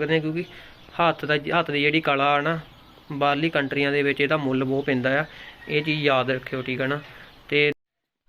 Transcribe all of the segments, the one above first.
ਸਕਦੇ ਹਾਂ, ਕਿਉਂਕਿ ਹੱਥ ਦਾ ਹੱਥ ਦੀ ਜਿਹੜੀ ਕਲਾ ਆ ਨਾ, ਬਾਹਰਲੀ ਕੰਟਰੀਆਂ ਦੇ ਵਿੱਚ ਇਹਦਾ ਮੁੱਲ ਬਹੁਤ ਪੈਂਦਾ ਆ। ਇਹ ਚੀਜ਼ ਯਾਦ ਰੱਖਿਓ, ਠੀਕ ਹੈ ਨਾ? ਤੇ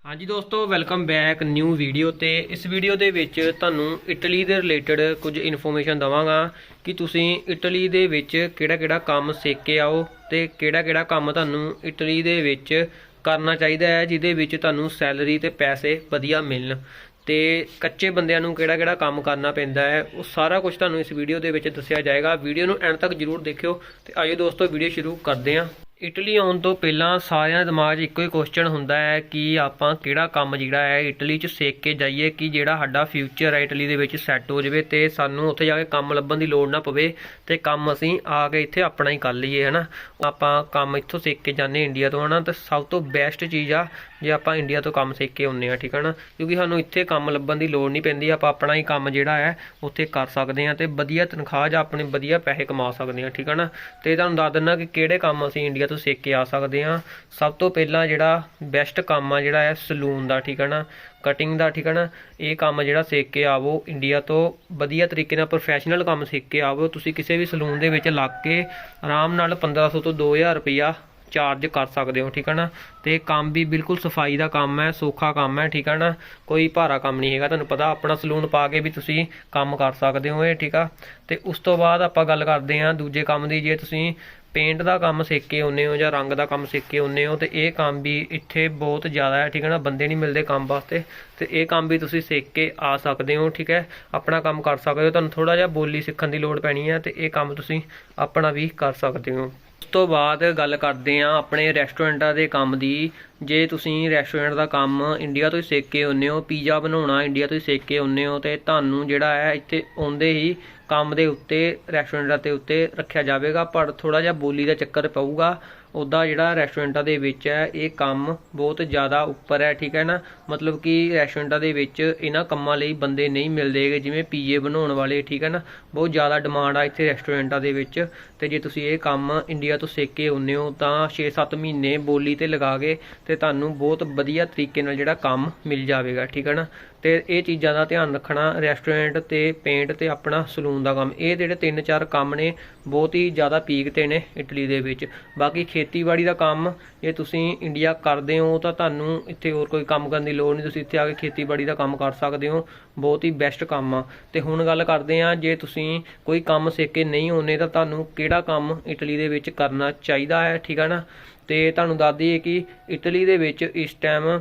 ਹਾਂਜੀ ਦੋਸਤੋ ਵੈਲਕਮ ਬੈਕ ਨਿਊ ਵੀਡੀਓ ਤੇ ਇਸ ਵੀਡੀਓ ਦੇ ਵਿੱਚ ਤੁਹਾਨੂੰ ਇਟਲੀ ਦੇ ਰਿਲੇਟਡ ਕੁਝ ਇਨਫੋਰਮੇਸ਼ਨ ਦਵਾਂਗਾ ਕਿ ਤੁਸੀਂ ਇਟਲੀ ਦੇ ਵਿੱਚ ਕਿਹੜਾ-ਕਿਹੜਾ ਕੰਮ ਸਿੱਖ ਕੇ ਆਓ ਤੇ ਕਿਹੜਾ-ਕਿਹੜਾ ਕੰਮ ਤੁਹਾਨੂੰ ਇਟਲੀ ਦੇ ਵਿੱਚ ਕਰਨਾ ਚਾਹੀਦਾ ਹੈ, ਜਿਹਦੇ ਵਿੱਚ ਤੁਹਾਨੂੰ ਸੈਲਰੀ ਤੇ ਪੈਸੇ ਵਧੀਆ ਮਿਲਣ। ਤੇ ਕੱਚੇ ਬੰਦਿਆਂ ਨੂੰ ਕਿਹੜਾ-ਕਿਹੜਾ ਕੰਮ ਕਰਨਾ ਪੈਂਦਾ ਹੈ, ਉਹ ਸਾਰਾ ਕੁਝ ਤੁਹਾਨੂੰ ਇਸ ਵੀਡੀਓ ਦੇ ਵਿੱਚ ਦੱਸਿਆ ਜਾਏਗਾ। ਵੀਡੀਓ ਨੂੰ ਐਂਡ ਤੱਕ ਜਰੂਰ ਦੇਖਿਓ ਤੇ ਆਇਓ ਦੋਸਤੋ, ਵੀਡੀਓ ਸ਼ੁਰੂ ਕਰਦੇ ਹਾਂ। ਇਟਲੀ ਆਉਣ ਤੋਂ ਪਹਿਲਾਂ ਸਾਰਿਆਂ ਦੇ ਦਿਮਾਗ 'ਚ ਇੱਕੋ ਹੀ ਕੁਐਸਚਨ ਹੁੰਦਾ ਹੈ ਕਿ ਆਪਾਂ ਕਿਹੜਾ ਕੰਮ ਜਿਹੜਾ ਹੈ, ਇਟਲੀ 'ਚ ਸਿੱਖ ਕੇ ਜਾਈਏ ਕਿ ਜਿਹੜਾ ਸਾਡਾ ਫਿਊਚਰ ਹੈ, ਇਟਲੀ ਦੇ ਵਿੱਚ ਸੈੱਟ ਹੋ ਜਾਵੇ ਤੇ ਸਾਨੂੰ ਉੱਥੇ ਜਾ ਕੇ ਕੰਮ ਲੱਭਣ ਦੀ ਲੋੜ ਨਾ ਪਵੇ ਤੇ ਕੰਮ ਅਸੀਂ ਆ ਕੇ ਇੱਥੇ ਆਪਣਾ ਹੀ ਕਰ ਲਈਏ, ਹਨਾ? ਆਪਾਂ ਕੰਮ ਇੱਥੋਂ ਸਿੱਖ ਕੇ ਜਾਂਦੇ ਇੰਡੀਆ ਤੋਂ, ਹਨਾ? ਤਾਂ ਸਭ ਤੋਂ ਬੈਸਟ ਚੀਜ਼ ਆ ਜੇ ਆਪਾਂ ਇੰਡੀਆ ਤੋਂ ਕੰਮ ਸਿੱਖ ਕੇ ਆਉਂਦੇ ਆ ਠੀਕ ਹੈ ਨਾ? ਕਿਉਂਕਿ ਸਾਨੂੰ ਇੱਥੇ ਕੰਮ ਲੱਭਣ ਦੀ ਲੋੜ ਨਹੀਂ ਪੈਂਦੀ, ਆਪਾਂ ਆਪਣਾ ਹੀ ਕੰਮ ਜਿਹੜਾ ਹੈ, ਉੱਥੇ ਕਰ ਸਕਦੇ ਆ ਤੇ ਵਧੀਆ ਤਨਖਾਹ ਜਾਂ ਆਪਣੇ ਵਧੀਆ ਪੈਸੇ ਕਮਾ ਸਕਦੇ ਆ ਠੀਕ ਹੈ ਨਾ? ਤੇ ਤੁਹਾਨੂੰ ਦੱਸ ਦਿੰਦਾ ਕਿ ਕਿਹੜੇ ਕੰਮ ਅਸੀਂ ਇੰਡੀਆ ਤੋਂ ਸਿੱਖ ਕੇ ਆ ਸਕਦੇ ਆ ਸਭ ਤੋਂ ਪਹਿਲਾਂ ਜਿਹੜਾ ਬੈਸਟ ਕੰਮ ਆ ਜਿਹੜਾ ਹੈ, ਸਲੂਨ ਦਾ, ਠੀਕ ਹੈ ਨਾ? ਕਟਿੰਗ ਦਾ, ਠੀਕ ਹੈ ਨਾ? ਇਹ ਕੰਮ ਜਿਹੜਾ ਸਿੱਖ ਕੇ ਆਵੋ ਇੰਡੀਆ ਤੋਂ ਵਧੀਆ ਤਰੀਕੇ ਨਾਲ ਪ੍ਰੋਫੈਸ਼ਨਲ ਕੰਮ ਸਿੱਖ ਕੇ ਆਵੋ। ਤੁਸੀਂ ਕਿਸੇ ਵੀ ਸਲੂਨ ਦੇ ਵਿੱਚ ਲੱਗ ਕੇ ਆਰਾਮ ਨਾਲ 1500 ਤੋਂ 2000 ਰੁਪਇਆ ਚਾਰਜ ਕਰ ਸਕਦੇ ਹੋ, ਠੀਕ ਹੈ ਨਾ? ਤੇ ਕੰਮ ਵੀ ਬਿਲਕੁਲ ਸਫ਼ਾਈ ਦਾ ਕੰਮ ਹੈ, ਸੌਖਾ ਕੰਮ ਹੈ, ਠੀਕ ਹੈ ਨਾ? ਕੋਈ ਭਾਰਾ ਕੰਮ ਨਹੀਂ ਹੈਗਾ, ਤੁਹਾਨੂੰ ਪਤਾ ਆਪਣਾ ਸਲੂਨ ਪਾ ਕੇ ਵੀ ਤੁਸੀਂ ਕੰਮ ਕਰ ਸਕਦੇ ਹੋ ਇਹ, ਠੀਕ ਆ? ਤੇ ਉਸ ਤੋਂ ਬਾਅਦ ਆਪਾਂ ਗੱਲ ਕਰਦੇ ਹਾਂ ਦੂਜੇ ਕੰਮ ਦੀ, ਜੇ ਤੁਸੀਂ ਪੇਂਟ ਦਾ ਕੰਮ ਸਿੱਖ ਕੇ ਆਉਂਦੇ ਹੋ ਜਾਂ ਰੰਗ ਦਾ ਕੰਮ ਸਿੱਖ ਕੇ ਆਉਂਦੇ ਹੋ, ਤੇ ਇਹ ਕੰਮ ਵੀ ਇੱਥੇ ਬਹੁਤ ਜ਼ਿਆਦਾ ਹੈ, ਠੀਕ ਹੈ ਨਾ? ਬੰਦੇ ਨਹੀਂ ਮਿਲਦੇ ਕੰਮ ਵਾਸਤੇ, ਤੇ ਇਹ ਕੰਮ ਵੀ ਤੁਸੀਂ ਸਿੱਖ ਕੇ ਆ ਸਕਦੇ ਹੋ, ਠੀਕ ਹੈ? ਆਪਣਾ ਕੰਮ ਕਰ ਸਕਦੇ ਹੋ, ਤੁਹਾਨੂੰ ਥੋੜਾ ਜਿਹਾ ਬੋਲੀ ਸਿੱਖਣ ਦੀ ਲੋੜ ਪੈਣੀ ਹੈ, ਤੇ ਇਹ ਕੰਮ ਤੁਸੀਂ ਆਪਣਾ ਵੀ ਕਰ ਸਕਦੇ ਹੋ। ਤੋਂ ਬਾਅਦ ਗੱਲ ਕਰਦੇ ਹਾਂ ਆਪਣੇ ਰੈਸਟੋਰੈਂਟਾਂ ਦੇ ਕੰਮ ਦੀ। ਜੇ ਤੁਸੀਂ ਰੈਸਟੋਰੈਂਟ ਦਾ ਕੰਮ ਇੰਡੀਆ ਤੋਂ ਹੀ ਸਿੱਖ ਕੇ ਆਉਂਦੇ ਹੋ, ਪੀਜ਼ਾ ਬਣਾਉਣਾ ਇੰਡੀਆ ਤੋਂ ਹੀ ਸਿੱਖ ਕੇ ਆਉਂਦੇ ਹੋ, ਤੇ ਤੁਹਾਨੂੰ ਜਿਹੜਾ ਹੈ ਇੱਥੇ ਆਉਂਦੇ ਹੀ ਕੰਮ ਦੇ ਉੱਤੇ, ਰੈਸਟੋਰੈਂਟਾਂ ਦੇ ਉੱਤੇ ਰੱਖਿਆ ਜਾਵੇਗਾ, ਪਰ ਥੋੜਾ ਜਿਹਾ ਬੋਲੀ ਦਾ ਚੱਕਰ ਪਊਗਾ। ਉਹਦਾ ਜਿਹੜਾ ਰੈਸਟੋਰੈਂਟਾਂ ਦੇ ਵਿੱਚ ਹੈ, ਇਹ ਕੰਮ ਬਹੁਤ ਜ਼ਿਆਦਾ ਉੱਪਰ ਹੈ, ਠੀਕ ਹੈ ਨਾ? ਮਤਲਬ ਕਿ ਰੈਸਟੋਰੈਂਟਾਂ ਦੇ ਵਿੱਚ ਇਹਨਾਂ ਕੰਮਾਂ ਲਈ ਬੰਦੇ ਨਹੀਂ ਮਿਲਦੇਗੇ ਜਿਵੇਂ ਪੀਏ ਬਣਾਉਣ ਵਾਲੇ, ਠੀਕ ਹੈ ਨਾ? ਬਹੁਤ ਜ਼ਿਆਦਾ ਡਿਮਾਂਡ ਆ ਇੱਥੇ ਰੈਸਟੋਰੈਂਟਾਂ ਦੇ ਵਿੱਚ ਤੇ ਜੇ ਤੁਸੀਂ ਇਹ ਕੰਮ ਇੰਡੀਆ ਤੋਂ ਸਿੱਖ ਕੇ ਆਉਂਦੇ ਹੋ, ਤਾਂ 6-7 ਮਹੀਨੇ ਬੋਲੀ ਤੇ ਲਗਾ ਕੇ ਤੇ ਤੁਹਾਨੂੰ ਬਹੁਤ ਵਧੀਆ ਤਰੀਕੇ ਨਾਲ ਜਿਹੜਾ ਕੰਮ ਮਿਲ ਜਾਵੇਗਾ, ਠੀਕ ਹੈ ਨਾ? ਤੇ ਇਹ ਚੀਜ਼ਾਂ ਦਾ ਧਿਆਨ ਰੱਖਣਾ, ਰੈਸਟੋਰੈਂਟ ਤੇ ਪੇਂਟ ਤੇ ਆਪਣਾ ਸਲੂਨ ਦਾ ਕੰਮ। ਇਹ ਜਿਹੜੇ ਤਿੰਨ ਚਾਰ ਕੰਮ ਨੇ, ਬਹੁਤ ਹੀ ਜ਼ਿਆਦਾ ਪੀਕ ਤੇ ਨੇ ਇਟਲੀ ਦੇ ਵਿੱਚ। ਬਾਕੀ ਖੇਤੀਬਾੜੀ ਦਾ ਕੰਮ ਜੇ ਤੁਸੀਂ ਇੰਡੀਆ ਕਰਦੇ ਹੋ ਤਾਂ ਤੁਹਾਨੂੰ ਇੱਥੇ ਹੋਰ ਕੋਈ ਕੰਮ ਕਰਨ ਦੀ ਲੋੜ ਨਹੀਂ। ਤੁਸੀਂ ਇੱਥੇ ਆ ਕੇ ਖੇਤੀਬਾੜੀ ਦਾ ਕੰਮ ਕਰ ਸਕਦੇ ਹੋ। ਬਹੁਤ ਹੀ ਬੈਸਟ ਕੰਮ ਆ। ਤੇ ਹੁਣ ਗੱਲ ਕਰਦੇ ਆ ਜੇ ਤੁਸੀਂ ਕੋਈ ਕੰਮ ਸਿੱਖ ਕੇ ਨਹੀਂ ਆਉਂਦੇ ਤਾਂ ਤੁਹਾਨੂੰ ਕਿਹੜਾ ਕੰਮ ਇਟਲੀ ਦੇ ਵਿੱਚ ਕਰਨਾ ਚਾਹੀਦਾ ਹੈ? ਠੀਕ ਹੈ ਨਾ? ਤੇ ਤੁਹਾਨੂੰ ਦੱਸ ਦਈਏ ਕਿ ਇਟਲੀ ਦੇ ਵਿੱਚ ਇਸ ਟਾਈਮ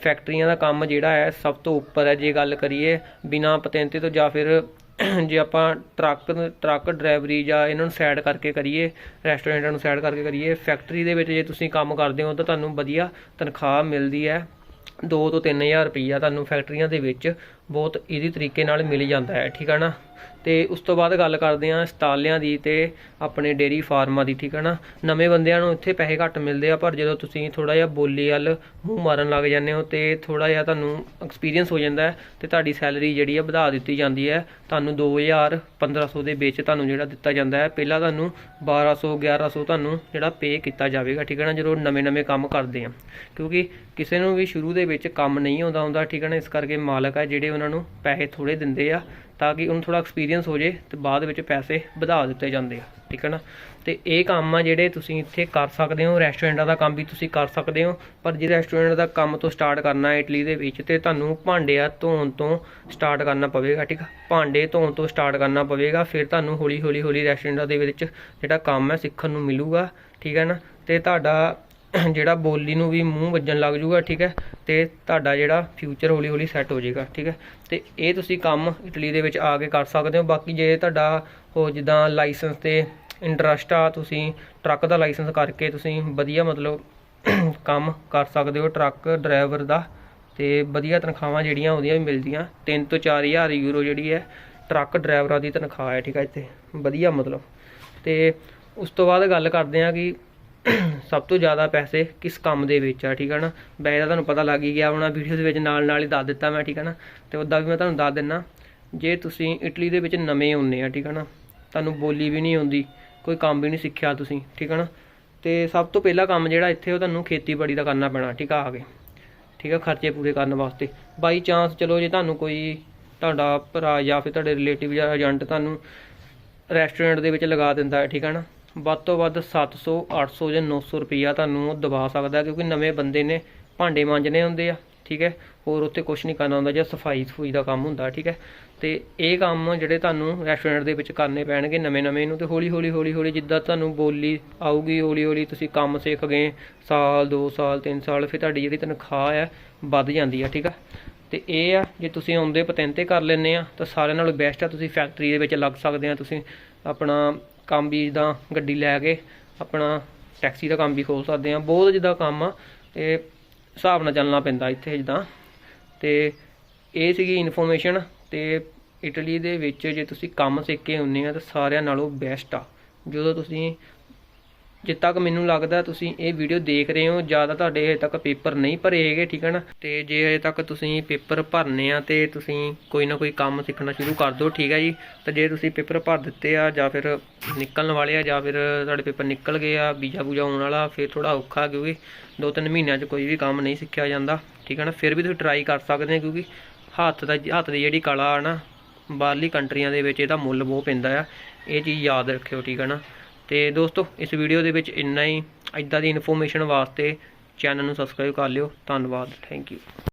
ਫੈਕਟਰੀਆਂ ਦਾ ਕੰਮ ਜਿਹੜਾ ਹੈ ਸਭ ਤੋਂ ਉੱਪਰ ਹੈ। ਜੇ ਗੱਲ ਕਰੀਏ ਬਿਨਾ ਪਤੈਂਤੇ ਤੋਂ ਜਾਂ ਫਿਰ ਜੇ ਆਪਾਂ ਟਰੱਕ ਟਰੱਕ ਡਰਾਈਵਰੀ ਜਾਂ ਇਹਨਾਂ ਨੂੰ ਸਾਈਡ ਕਰਕੇ ਕਰੀਏ ਰੈਸਟੋਰੈਂਟਾਂ ਨੂੰ ਸਾਈਡ ਕਰਕੇ ਕਰੀਏ ਫੈਕਟਰੀ ਦੇ ਵਿੱਚ ਜੇ ਤੁਸੀਂ ਕੰਮ ਕਰਦੇ ਹੋ ਤਾਂ ਤੁਹਾਨੂੰ ਵਧੀਆ ਤਨਖਾਹ ਮਿਲਦੀ ਹੈ। 2 ਤੋਂ 3000 ਰੁਪਈਆ ਤੁਹਾਨੂੰ ਫੈਕਟਰੀਆਂ ਦੇ ਵਿੱਚ ਬਹੁਤ ਈਜ਼ੀ ਤਰੀਕੇ ਨਾਲ ਮਿਲ ਜਾਂਦਾ ਹੈ, ਠੀਕ ਹੈ ਨਾ? ਤੇ ਉਸ ਤੋਂ ਬਾਅਦ ਗੱਲ ਕਰਦੇ ਹਾਂ ਸਟਾਲਿਆਂ ਦੀ ਤੇ ਆਪਣੇ ਡੇਰੀ ਫਾਰਮਾਂ ਦੀ, ਠੀਕ ਹੈ ਨਾ? ਨਵੇਂ ਬੰਦਿਆਂ ਨੂੰ ਇੱਥੇ ਪੈਸੇ ਘੱਟ ਮਿਲਦੇ ਆ, ਪਰ ਜਦੋਂ ਤੁਸੀਂ ਥੋੜਾ ਜਿਹਾ ਬੋਲੀ ਵੱਲ ਮੂੰਹ ਮਾਰਨ ਲੱਗ ਜਾਂਦੇ ਹੋ ਤੇ ਥੋੜਾ ਜਿਹਾ ਤੁਹਾਨੂੰ ਐਕਸਪੀਰੀਅੰਸ ਹੋ ਜਾਂਦਾ ਹੈ ਤੇ ਤੁਹਾਡੀ ਸੈਲਰੀ ਜਿਹੜੀ ਆ ਵਧਾ ਦਿੱਤੀ ਜਾਂਦੀ ਹੈ, ਤੁਹਾਨੂੰ 2000 1500 ਦੇ ਵਿੱਚ ਤੁਹਾਨੂੰ ਜਿਹੜਾ ਦਿੱਤਾ ਜਾਂਦਾ ਹੈ, ਪਹਿਲਾਂ ਤੁਹਾਨੂੰ 1200 1100 ਤੁਹਾਨੂੰ ਜਿਹੜਾ ਪੇ ਕੀਤਾ ਜਾਵੇਗਾ, ਠੀਕ ਹੈ ਨਾ? ਜਦੋਂ ਨਵੇਂ-ਨਵੇਂ ਕੰਮ ਕਰਦੇ ਆ। ਕਿਉਂਕਿ ਕਿਸੇ ਨੂੰ ਵੀ ਸ਼ੁਰੂ ਦੇ ਵਿੱਚ ਕੰਮ ਨਹੀਂ ਆਉਂਦਾ ਹੁੰਦਾ, ਠੀਕ ਹੈ ਨਾ? ਇਸ ਕਰਕੇ ਮਾਲਕ ਆ ਜਿਹੜੇ ਉਹਨਾਂ ਨੂੰ ਪੈਸੇ ਥੋੜੇ ਦਿੰਦੇ ਆ ਤਾਂ ਕਿ ਉਹਨੂੰ ਥੋੜਾ ਐਕਸਪੀਰੀਅੰਸ ਹੋ ਜੇ ਤੇ ਬਾਅਦ ਵਿੱਚ ਪੈਸੇ ਵਧਾ ਦਿੱਤੇ ਜਾਂਦੇ ਆ, ਠੀਕ ਹੈ ਨਾ? ਤੇ ਇਹ ਕੰਮ ਆ ਜਿਹੜੇ ਤੁਸੀਂ ਇੱਥੇ ਕਰ ਸਕਦੇ ਹੋ ਰੈਸਟੋਰੈਂਟਾਂ ਦਾ ਕੰਮ ਵੀ ਤੁਸੀਂ ਕਰ ਸਕਦੇ ਹੋ, ਪਰ ਜੇ ਰੈਸਟੋਰੈਂਟ ਦਾ ਕੰਮ ਤੋਂ ਸਟਾਰਟ ਕਰਨਾ ਇਟਲੀ ਦੇ ਵਿੱਚ ਤੇ ਤੁਹਾਨੂੰ ਭਾਂਡਿਆਂ ਧੋਣ ਤੋਂ ਸਟਾਰਟ ਕਰਨਾ ਪਵੇਗਾ, ਠੀਕ ਆ? ਭਾਂਡੇ ਧੋਣ ਤੋਂ ਸਟਾਰਟ ਕਰਨਾ ਪਵੇਗਾ, ਫਿਰ ਤੁਹਾਨੂੰ ਹੌਲੀ ਹੌਲੀ ਹੌਲੀ ਰੈਸਟੋਰੈਂਟਾਂ ਦੇ ਵਿੱਚ ਜਿਹੜਾ ਕੰਮ ਹੈ ਸਿੱਖਣ ਨੂੰ ਮਿਲੂਗਾ, ਠੀਕ ਹੈ ਨਾ? ਤੇ ਤੁਹਾਡਾ ਜਿਹੜਾ ਬੋਲੀ ਨੂੰ ਵੀ ਮੂੰਹ ਵੱਜਣ ਲੱਗ ਜੂਗਾ, ਠੀਕ ਹੈ? ਤੇ ਤੁਹਾਡਾ ਜਿਹੜਾ ਫਿਊਚਰ ਹੌਲੀ ਹੌਲੀ ਸੈੱਟ ਹੋ ਜਾਏਗਾ, ਠੀਕ ਹੈ? ਤੇ ਇਹ ਤੁਸੀਂ ਕੰਮ ਇਟਲੀ ਦੇ ਵਿੱਚ ਆ ਕੇ ਕਰ ਸਕਦੇ ਹੋ। ਬਾਕੀ ਜੇ ਤੁਹਾਡਾ ਉਹ ਜਿੱਦਾਂ ਲਾਇਸੈਂਸ ਤੇ ਇੰਟਰਸਟ ਆ, ਤੁਸੀਂ ਟਰੱਕ ਦਾ ਲਾਇਸੈਂਸ ਕਰਕੇ ਤੁਸੀਂ ਵਧੀਆ ਮਤਲਬ ਕੰਮ ਕਰ ਸਕਦੇ ਹੋ। ਟਰੱਕ ਡਰਾਈਵਰ ਦਾ ਤੇ ਵਧੀਆ ਤਨਖਾਹਾਂ ਜਿਹੜੀਆਂ ਉਹਦੀਆਂ ਵੀ ਮਿਲਦੀਆਂ। 3 ਤੋਂ 4000 ਯੂਰੋ ਜਿਹੜੀ ਹੈ ਟਰੱਕ ਡਰਾਈਵਰਾਂ ਦੀ ਤਨਖਾਹ ਹੈ, ਠੀਕ ਹੈ ਇੱਥੇ। ਵਧੀਆ ਮਤਲਬ। ਤੇ ਉਸ ਤੋਂ ਬਾਅਦ ਗੱਲ ਕਰਦੇ ਆ ਕਿ ਸਭ ਤੋਂ ਜ਼ਿਆਦਾ ਪੈਸੇ ਕਿਸ ਕੰਮ ਦੇ ਵਿੱਚ ਆ, ਠੀਕ ਹੈ ਨਾ? ਵੈਸੇ ਤਾਂ ਤੁਹਾਨੂੰ ਪਤਾ ਲੱਗ ਹੀ ਗਿਆ ਹੋਣਾ ਵੀਡੀਓ ਦੇ ਵਿੱਚ ਨਾਲ ਨਾਲ ਹੀ ਦੱਸ ਦਿੱਤਾ ਮੈਂ, ਠੀਕ ਹੈ ਨਾ? ਤੇ ਉੱਦਾਂ ਵੀ ਮੈਂ ਤੁਹਾਨੂੰ ਦੱਸ ਦਿੰਨਾ, ਜੇ ਤੁਸੀਂ ਇਟਲੀ ਦੇ ਵਿੱਚ ਨਵੇਂ ਹੁੰਨੇ ਆ, ਠੀਕ ਹੈ ਨਾ, ਤੁਹਾਨੂੰ ਬੋਲੀ ਵੀ ਨਹੀਂ ਆਉਂਦੀ, ਕੋਈ ਕੰਮ ਵੀ ਨਹੀਂ ਸਿੱਖਿਆ ਤੁਸੀਂ, ਠੀਕ ਹੈ ਨਾ? ਤੇ ਸਭ ਤੋਂ ਪਹਿਲਾ ਕੰਮ ਜਿਹੜਾ ਇੱਥੇ ਉਹ ਤੁਹਾਨੂੰ ਖੇਤੀਬਾੜੀ ਦਾ ਕਰਨਾ ਪੈਣਾ, ਠੀਕ ਆ ਆ ਕੇ, ਠੀਕ ਆ, ਖਰਚੇ ਪੂਰੇ ਕਰਨ ਵਾਸਤੇ। ਬਾਈ ਚਾਂਸ ਚਲੋ ਜੇ ਤੁਹਾਨੂੰ ਕੋਈ ਤੁਹਾਡਾ ਭਰਾ ਜਾਂ ਫਿਰ ਤੁਹਾਡੇ ਰਿਲੇਟਿਵ ਜਾਂ ਏਜੰਟ ਤੁਹਾਨੂੰ ਰੈਸਟੋਰੈਂਟ ਦੇ ਵਿੱਚ ਲਗਾ ਦਿੰਦਾ ਹੈ ਠੀਕ ਹੈ ਨਾ? ਵੱਧ ਤੋਂ ਵੱਧ 700 800 ਜਾਂ 900 ਰੁਪਈਆ ਤੁਹਾਨੂੰ ਉਹ ਦਵਾ ਸਕਦਾ ਕਿਉਂਕਿ ਨਵੇਂ ਬੰਦੇ ਨੇ ਭਾਂਡੇ ਮਾਂਜਣੇ ਹੁੰਦੇ ਆ, ਠੀਕ ਹੈ? ਹੋਰ ਉੱਥੇ ਕੁਝ ਨਹੀਂ ਕਰਨਾ ਹੁੰਦਾ ਜਾਂ ਸਫ਼ਾਈ ਸਫੂਈ ਦਾ ਕੰਮ ਹੁੰਦਾ, ਠੀਕ ਹੈ? ਤੇ ਇਹ ਕੰਮ ਜਿਹੜੇ ਤੁਹਾਨੂੰ ਰੈਸਟੋਰੈਂਟ ਦੇ ਵਿੱਚ ਕਰਨੇ ਪੈਣਗੇ ਨਵੇਂ ਨਵੇਂ ਨੂੰ ਤੇ ਹੌਲੀ ਹੌਲੀ ਹੌਲੀ ਹੌਲੀ ਜਿੱਦਾਂ ਤੁਹਾਨੂੰ ਬੋਲੀ ਆਊਗੀ, ਹੌਲੀ ਹੌਲੀ ਤੁਸੀਂ ਕੰਮ ਸਿੱਖ ਗਏ, ਸਾਲ 2 ਸਾਲ 3 ਸਾਲ, ਫਿਰ ਤੁਹਾਡੀ ਜਿਹੜੀ ਤਨਖਾਹ ਹੈ ਵੱਧ ਜਾਂਦੀ ਆ, ਠੀਕ ਹੈ ਤੇ ਇਹ ਆ, ਜੇ ਤੁਸੀਂ ਆਉਂਦੇ ਪਤੈਨ ਕਰ ਲੈਂਦੇ ਆ, ਤਾਂ ਸਾਰਿਆਂ ਨਾਲੋਂ ਬੈਸਟ ਆ ਤੁਸੀਂ ਫੈਕਟਰੀ ਦੇ ਵਿੱਚ ਲੱਗ ਸਕਦੇ ਆ, ਤੁਸੀਂ ਆਪਣਾ ਕੰਮ ਵੀ ਜਿੱਦਾਂ ਗੱਡੀ ਲੈ ਕੇ ਆਪਣਾ ਟੈਕਸੀ ਦਾ ਕੰਮ ਵੀ ਖੋਲ ਸਕਦੇ ਆ ਬਹੁਤ ਜਿੱਦਾਂ ਕੰਮ ਆ। ਤੇ ਹਿਸਾਬ ਨਾਲ ਚੱਲਣਾ ਪੈਂਦਾ ਇੱਥੇ ਜਿੱਦਾਂ। ਤੇ ਇਹ ਸੀਗੀ ਇਨਫੋਰਮੇਸ਼ਨ ਤੇ ਇਟਲੀ ਦੇ ਵਿੱਚ ਜੇ ਤੁਸੀਂ ਕੰਮ ਸਿੱਖ ਕੇ ਹੁੰਨੇ ਆ ਤਾਂ ਸਾਰਿਆਂ ਨਾਲੋਂ ਬੈਸਟ ਆ। ਜਦੋਂ ਤੁਸੀਂ ਜਿੱਦ ਤੱਕ ਮੈਨੂੰ ਲੱਗਦਾ ਤੁਸੀਂ ਇਹ ਵੀਡੀਓ ਦੇਖ ਰਹੇ ਹੋ, ਜ਼ਿਆਦਾ ਤੁਹਾਡੇ ਹਜੇ ਤੱਕ ਪੇਪਰ ਨਹੀਂ ਭਰੇ ਹੈਗੇ, ਠੀਕ ਹੈ ਨਾ? ਤੇ ਜੇ ਹਜੇ ਤੱਕ ਤੁਸੀਂ ਪੇਪਰ ਭਰਨੇ ਆ ਤੇ ਤੁਸੀਂ ਕੋਈ ਨਾ ਕੋਈ ਕੰਮ ਸਿੱਖਣਾ ਸ਼ੁਰੂ ਕਰ ਦਿਓ, ਠੀਕ ਹੈ ਜੀ? ਤੇ ਜੇ ਤੁਸੀਂ ਪੇਪਰ ਭਰ ਦਿੱਤੇ ਆ ਜਾਂ ਫਿਰ ਨਿਕਲਣ ਵਾਲੇ ਆ ਜਾਂ ਫਿਰ ਤੁਹਾਡੇ ਪੇਪਰ ਨਿਕਲ ਗਏ ਆ ਵੀਜ਼ਾ ਬੂਜਾ ਆਉਣ ਵਾਲਾ, ਫਿਰ ਥੋੜਾ ਔਖਾ ਕਿਉਂਕਿ ਦੋ ਤਿੰਨ ਮਹੀਨਿਆਂ 'ਚ ਕੋਈ ਵੀ ਕੰਮ ਨਹੀਂ ਸਿੱਖਿਆ ਜਾਂਦਾ, ਠੀਕ ਹੈ ਨਾ? ਫਿਰ ਵੀ ਤੁਸੀਂ ਟਰਾਈ ਕਰ ਸਕਦੇ ਹੋ ਕਿਉਂਕਿ ਹੱਥ ਦਾ, ਹੱਥ ਦੀ ਜਿਹੜੀ ਕਲਾ ਆ ਨਾ, ਬਾਹਰਲੀ ਕੰਟਰੀਆਂ ਦੇ ਵਿੱਚ ਇਹਦਾ ਮੁੱਲ ਬਹੁਤ ਪੈਂਦਾ ਆ। ਇਹ ਚੀਜ਼ ਯਾਦ ਰੱਖਿਓ, ਠੀਕ ਹੈ ਨਾ? ਤੇ ਦੋਸਤੋ, ਇਸ ਵੀਡੀਓ ਦੇ ਵਿੱਚ ਇੰਨਾ ਹੀ। ਇਦਾਂ ਦੀ ਇਨਫੋਰਮੇਸ਼ਨ ਵਾਸਤੇ ਚੈਨਲ ਨੂੰ ਸਬਸਕ੍ਰਾਈਬ ਕਰ ਲਿਓ। ਧੰਨਵਾਦ। Thank you